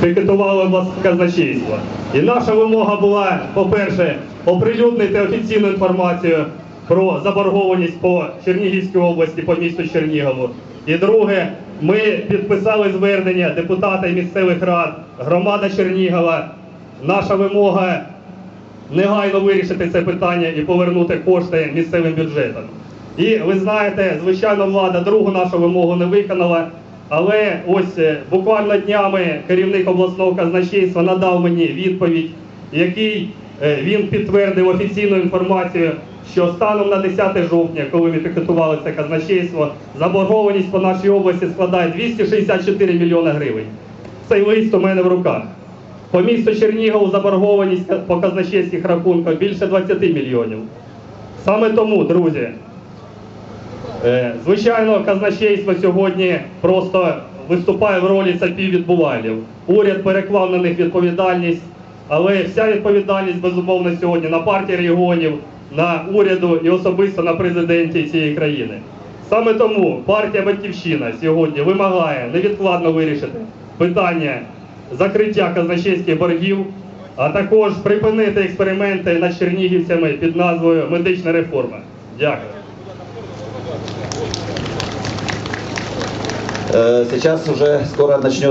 пікетували казначейство. І наша вимога була, по-перше, оприлюднити офіційну інформацію про заборгованість по Чернігівській області, по місту Чернігову. І друге, ми підписали звернення депутата місцевих рад, громада Чернігова. Наша вимога негайно вирішити це питання і повернути кошти місцевим бюджетам. І ви знаєте, звичайно, влада другу нашу вимогу не виконала. Але ось е, буквально днями керівник обласного казначейства надав мені відповідь, який е, він підтвердив офіційну інформацію, що станом на 10 жовтня, коли ми пікетували це казначейство, заборгованість по нашій області складає 264 мільйони гривень. Цей лист у мене в руках. По місту Чернігов заборгованість по казначейських рахунках більше 20 мільйонів. Саме тому, друзі, звичайно, казначейство сьогодні просто виступає в ролі цапів відбувайлів. Уряд переклав на них відповідальність, але вся відповідальність, безумовно, сьогодні на партії регіонів, на уряду і особисто на президенті цієї країни. Саме тому партія Батьківщина сьогодні вимагає невідкладно вирішити питання закриття казначейських боргів, а також припинити експерименти над чернігівцями під назвою Медична реформа. Дякую. Сейчас уже скоро начнет